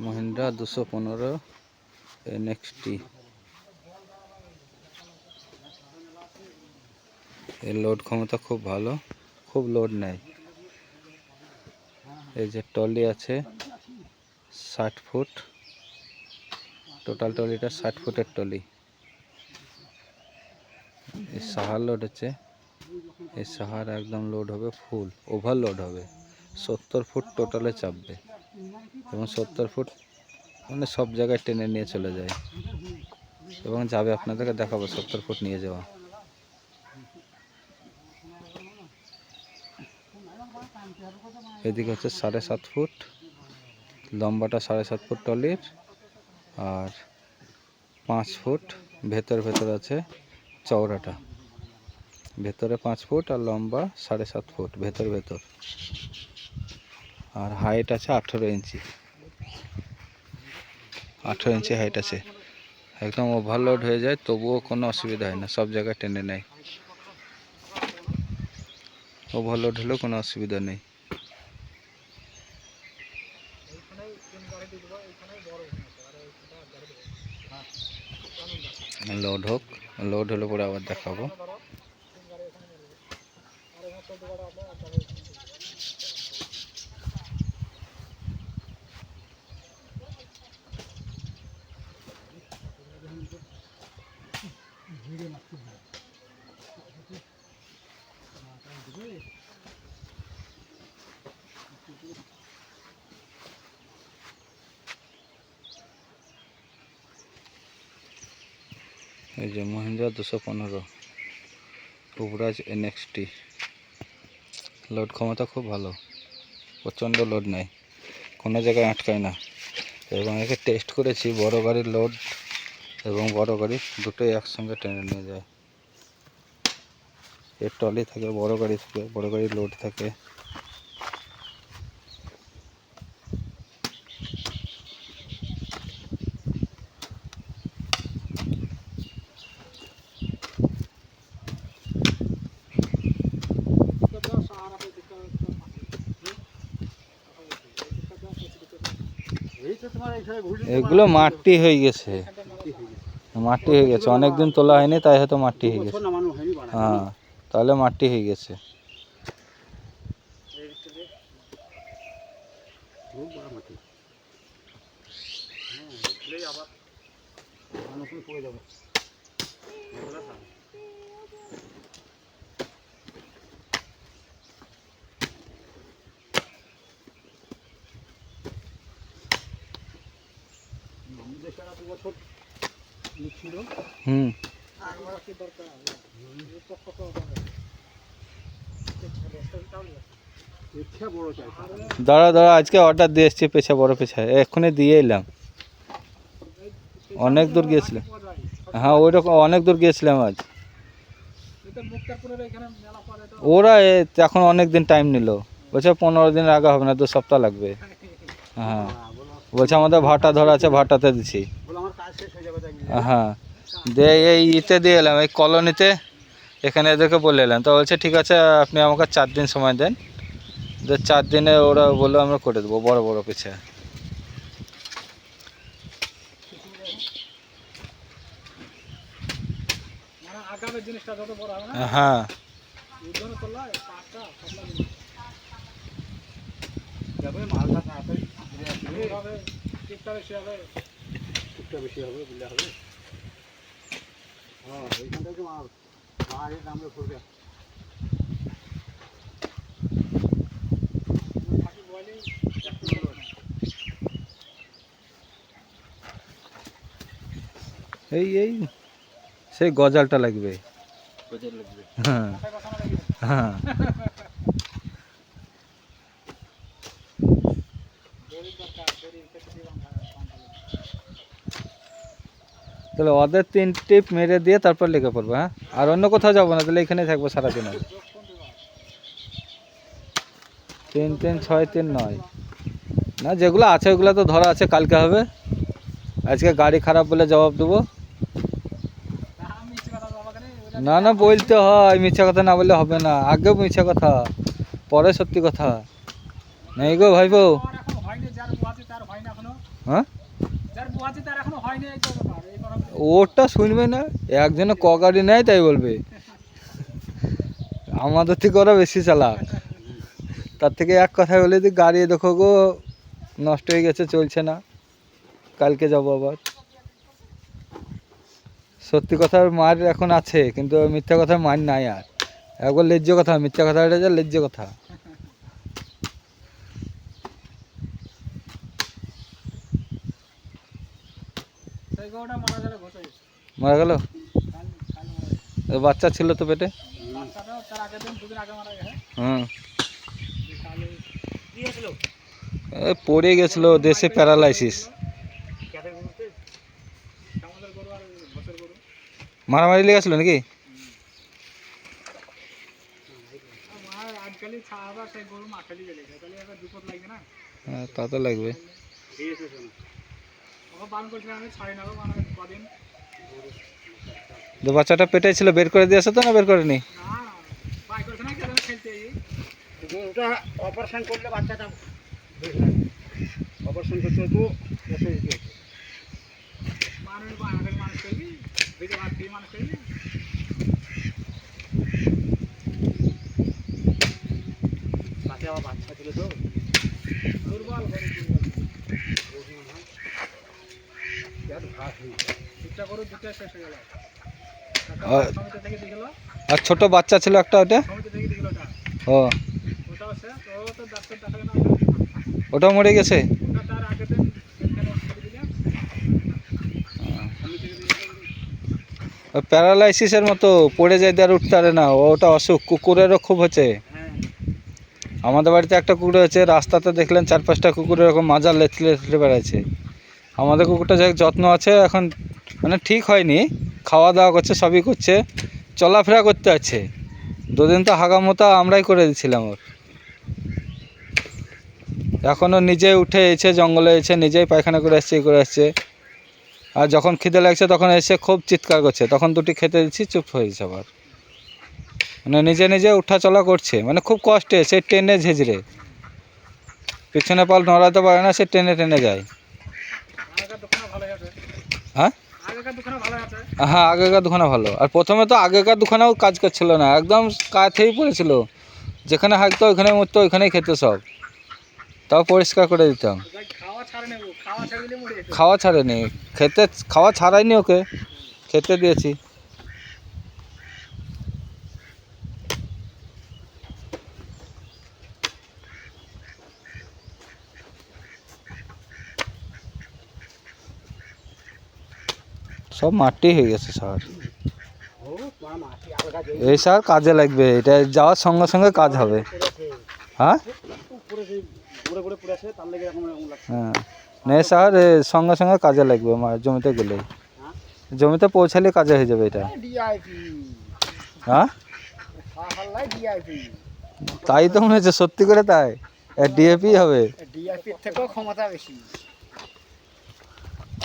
মহিন্দ্রা দুশো পনেরো এনএক্সটি এর লোড ক্ষমতা খুব ভালো, খুব লোড নেয়। এই যে টলি আছে, ষাট ফুট। টোটাল টলিটা ষাট ফুটের টলি এই সাহার লোড হচ্ছে এই সাহার একদম লোড হবে ফুল, ওভারলোড হবে। সত্তর ফুট টোটালে চাপবে। এবং সত্তর ফুট মানে সব জায়গায় টেনে নিয়ে চলে যায়। এবং যাবে আপনাদেরকে দেখাবো সত্তর ফুট নিয়ে যাওয়া। এদিকে হচ্ছে সাড়ে সাত ফুট, লম্বাটা সাড়ে সাত ফুট টলির, আর পাঁচ ফুট ভেতর ভেতর আছে চওড়াটা। ভেতরে পাঁচ ফুট আর লম্বা সাড়ে সাত ফুট, ভেতর ভেতর। আর হাইট আছে আঠেরো ইঞ্চি। আঠেরো ইঞ্চি হাইট আছে। একদম ওভারলোড হয়ে যায়, তবুও কোনো অসুবিধা হয় না, সব জায়গায় টেনে নেয়। ওভারলোড হলেও কোনো অসুবিধা নেই। লোড হোক লোড হলে পরে আবার দেখাবো। এই যে মহিন্দ্রা দুশো পনেরো যুবরাজ এনএক্সটি লোড ক্ষমতা খুব ভালো, প্রচণ্ড লোড নেয়, কোনো জায়গায় আটকায় না। এবং একে টেস্ট করেছি, বড় গাড়ির লোড এবং বড় গাড়ি দুটোই একসঙ্গে টেনে নিয়ে যায়। এর টলি থাকে, বড় গাড়ি থাকে, বড় গাড়ির লোড থাকে। এগুলো মাটি হয়ে গেছে। মাটি হয়ে গেছে। অনেকদিন তোলা হয়নি, তাই হয়তো মাটি হয়ে গেছে। হ্যাঁ তাহলে মাটি হয়ে গেছে। হুম। দাঁড়া দাঁড়া আজকে অর্ডার দিয়ে এসছি পেছা বড় পেছা এক্ষুনি দিয়ে এলাম। অনেক দূর গিয়েছিলাম হ্যাঁ ওই রকম অনেক দূর গিয়েছিলাম আজ। ওরা এখন অনেক দিন টাইম নিল। বলছে পনেরো দিনের আগে হবে না দু সপ্তাহ লাগবে। হ্যাঁ। বলছে আমাদের ভাটা ধরা আছে ভাটাতে দিছি। হ্যাঁ। দিয়ে এই ইতে দিয়ে এলাম, এই কলোনিতে। এখানে এদেরকে বলে এলাম। তো বলছে, ঠিক আছে, আপনি আমাকে চার দিন সময় দেন। যে চার দিনে ওরা বলল, আমরা করে দেবো, বড় বড় পিছে। হ্যাঁ। এই এই সেই গজালটা লাগবে হ্যাঁ হ্যাঁ তাহলে ওদের তিন টিপ মেরে দিয়ে তারপর লেগে পড়ব হ্যাঁ? আর অন্য কোথাও যাব না তাহলে এখানেই থাকব সারাদিন আর। তিন তিন ছয় তিন নয়। না যেগুলো আছে ওগুলো তো ধরা আছে কালকে হবে। আজকে গাড়ি খারাপ বলে জবাব দেবো। না না বলতে হয় মিথ্যা কথা না বললে হবে না। আগেও মিথ্যা কথা পরে সত্যি কথা। নেই গো ভাইবো বুয়াতে তার হয়? ওরটা শুনবে না, একজনে ক গাড়ি নেয় তাই বলবে। আমাদের থেকে ওরা বেশি চালাক। তার থেকে এক কথায় বলে দিই গাড়ি দেখো গো, নষ্ট হয়ে গেছে, চলছে না। কালকে যাব আবার। সত্যি কথার মার এখন আছে, কিন্তু মিথ্যা কথার মার নাই আর। একবার লেজ্জ কথা, মিথ্যা কথা এটা যে লেজ্জ কথা। মারা গেলে মারা গেল? বাচ্চা ছিল তো পেটে? বাচ্চাটাও তার আগের দিন দুদিন আগে মারা গেছে হুম। যে কালে কি হয়েছিল এ পড়ে গেছিল দেশে প্যারালাইসিস। মারামারি লেগেছিল নাকি? না হ্যাঁ, তা তো লাগবে। ছাড়ি কদিন। তো বাচ্চাটা পেটে ছিল বের করে দিয়েছে তো না বের করেনি? না বাই করছে না কেন খেলতে এই ওটা অপারেশন করলে বাচ্চাটা অপারেশন করতে বাচ্চা ছিল তো? দুর্বল গরু দুর্বল ঘাস হয়ে। দুটা গরু দুটা শেষ হয়ে গেল। আর- ছোট বাচ্চা ছিল একটা ওটা? ও। ওটা। মরে গেছে? প্যারালাইসিসের মতো পড়ে যায় দিয়ে আর উঠতে পারে না। ওটা অসুখ। কুকুরেরও খুব হচ্ছে। হ্যাঁ। আমাদের বাড়িতে একটা কুকুর হচ্ছে রাস্তাতে দেখলেন চার পাঁচটা কুকুর এরকম মাজার লেথলে লেথলে বেড়াচ্ছে। আমাদের কুকুরটা যাই যত্ন আছে এখন মানে ঠিক হয়নি খাওয়া দাওয়া করছে, সবই করছে, চলাফেরা করতে আছে। দুদিন তো হাগামোতা আমরাই করে দিয়েছিলাম ওর। এখনও নিজে উঠে এসে জঙ্গলে এসে নিজেই পায়খানা করে আসছে করে আসছে। আর যখন খিদে লাগছে তখন এসে খুব চিৎকার করছে, তখন দুটি খেতে দিচ্ছি, চুপ হয়ে যাচ্ছে আবার। মানে নিজে নিজে উঠা চলা করছে মানে খুব কষ্টে, সে টেনে ঝেঝরে পিছনে পাল নড়াতে পারে না, সে টেনে টেনে যায়। হ্যাঁ? হ্যাঁ আগেকার দুখানা ভালো। আর প্রথমে তো আগেকার দুখানাও কাজ করছিল না একদম কাছেই পড়েছিল। যেখানে হাঁকতো ওইখানে মরতো ওইখানেই খেত সব। তাও পরিষ্কার করে দিতাম। খাওয়া ছাড়েনি খেতে খাওয়া ছাড়াইনি ওকে খেতে দিয়েছি। সব মাটি হয়ে গেছে সার এই সার কাজে লাগবে। এটা যাওয়ার সঙ্গে সঙ্গে কাজ হবে। হ্যাঁ? হ্যাঁ। নে সার সঙ্গে সঙ্গে কাজে লাগবে জমিতে গেলে। জমিতে পৌঁছালে কাজে হয়ে যাবে এটা। হ্যাঁ? তাই তো মনে হচ্ছে, সত্যি করে তাই? ডিএপি হবে। ডিআইপির থেকেও ক্ষমতা বেশি।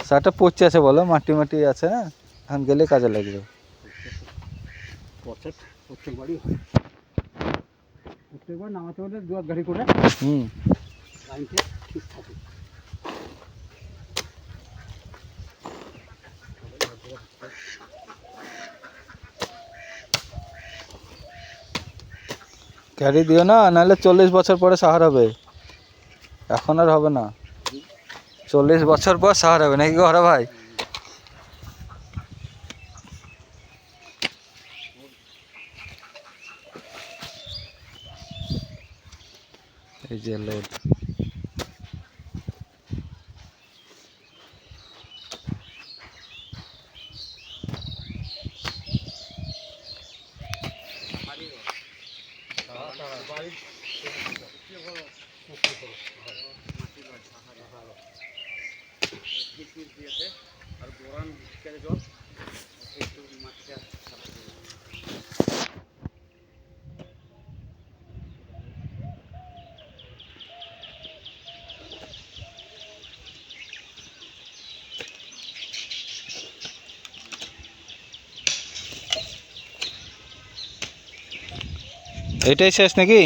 সারটা পচে আছে বলো মাটি মাটি আছে না এখন গেলে কাজে লাগবে। প্রত্যেক প্রত্যেকবারই হয়। প্রত্যেকবার নামাতে হলে দু গাড়ি করে হুম। লাইনটা ঠিক থাকে। ক্যারি দিও না নাহলে চল্লিশ বছর পরে সাহার হবে। এখন আর হবে না। চল্লিশ বছর পর সাহার হবে নাকি ঘরে ভাই? এই যে লোড আর বোরান কেটে জল একটু মাটিটা এটাই শেষ নাকি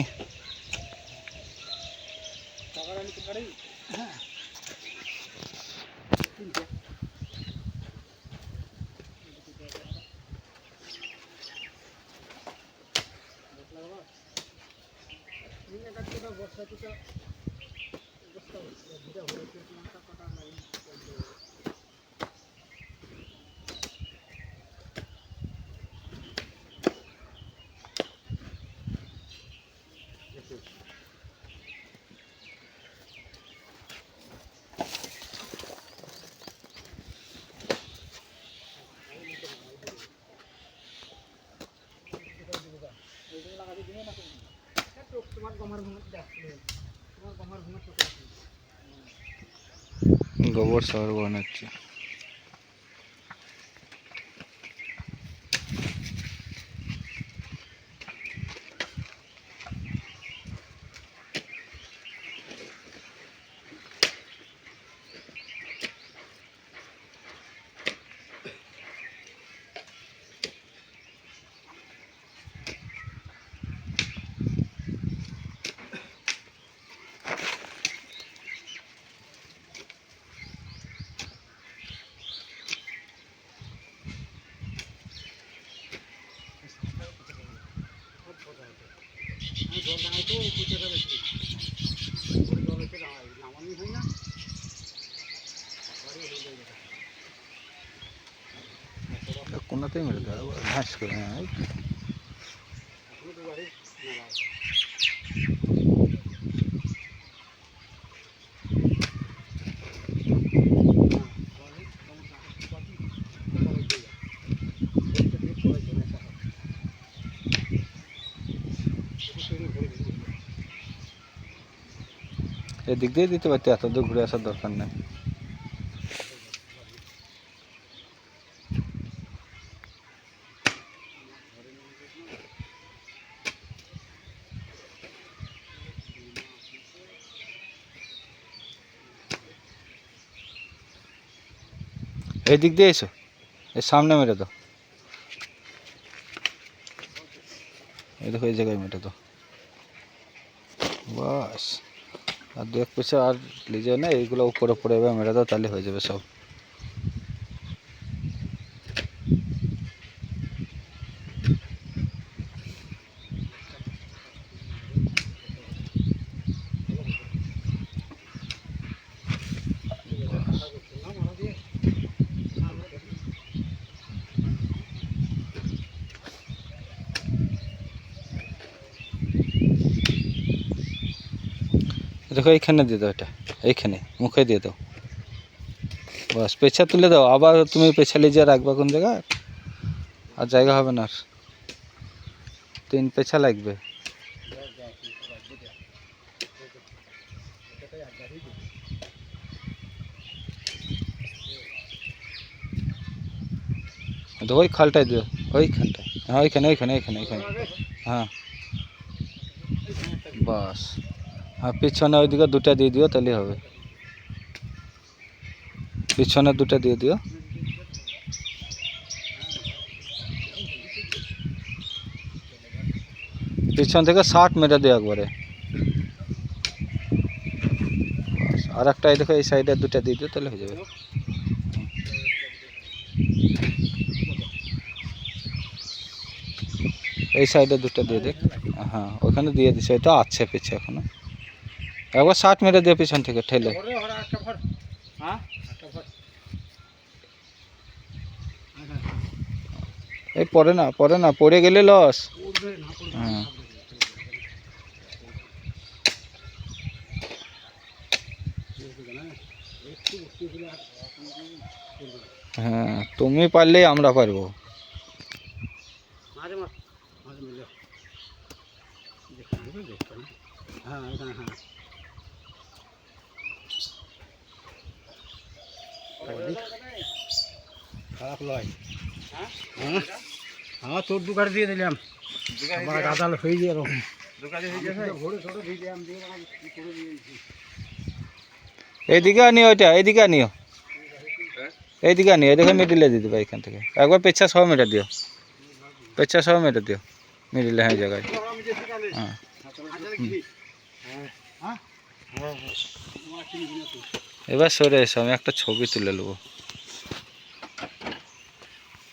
গোবর সার বানাচ্ছে আমি জল দাঁড়াই তো পুঁতে ফেলেছি ওই জল এসে দাঁড়াই নামানি হয় না বাড়ি হয়ে যায় এটা। কোনাতেই মেরে দেওয়া ঘাস করে হ্যাঁ এই তো। এখনও তো বাড়ি নালা আছে। এদিক দিয়ে দিতে পারতে এত দূর ঘুরে আসার দরকার নেই এই দিক দিয়ে এসো। এর সামনে মেরে দাও। এই দেখো, এই জায়গায় মেরে দাও। বাস। আর দু এক পয়সা আর লিজে না এইগুলো উপরে পড়ে এবার মেরে দাও, তাহলে হয়ে যাবে সব। দেখো, এইখানে দিয়ে দাও এটা। এইখানে, মুখে দিয়ে দাও। বাস পেছা তুলে দাও। আবার তুমি পেছা লিজে রাখবা কোন জায়গায়? আর জায়গা হবে না আর। তিন পেছা লাগবে। ওই খালটায় দিও। ওইখানটায়। হ্যাঁ ওইখানে ওইখানে ওইখানে ওইখানে। হ্যাঁ। বাস। হ্যাঁ পিছনে ওইদিকে দুটা দিয়ে দিও তাহলে হবে পিছনে দুটো দিয়ে দিও পিছন থেকে ষাট মেরে দিও একবারে বাস, আর একটা এই দেখো এই সাইডে দুটো দিয়ে দিও তাহলে হয়ে যাবে এই সাইডে দুটো দিয়ে দেখ হ্যাঁ ওখানে দিয়ে দিছে ওইটা আছে পিছে এখনও একবার ষাট মেরে দিয়ে পিছন থেকে ঠেলে ভরে ভরে একটা ভর হ্যাঁ একটা ভর এই পরে না পরে না পড়ে গেলে লস উঠবে না পড়বে হ্যাঁ একটু উঠতে হলে আর হ্যাঁ তুমি পারলেই আমরা পারব মাঝে মাঝে মাঝে মিলে দেখতে হবে দেখতে হবে হ্যাঁ এখানে হ্যাঁ খারাপ লয় হ্যাঁ হ্যাঁ তোর দু গাড়ি দিয়ে দিলাম আমার গাদাল হয়ে গিয়ে এরকম ঘোড়ে ছোটো দিয়ে দিলাম দিয়ে আমার কি করে দিয়েছি এইদিকে আনিও ওইটা এইদিকে আনিও এইদিকে আনিও এদিকে মিডিলে দিয়ে দেবে এখান থেকে একবার পেচ্ছা সহ মেরে দিও পেচ্ছা সহ মেরে দিও মিডিলে হ্যাঁ এই জায়গায় হ্যাঁ হ্যাঁ হ্যাঁ হ্যাঁ এবার সরে এসো আমি একটা ছবি তুলে নেব।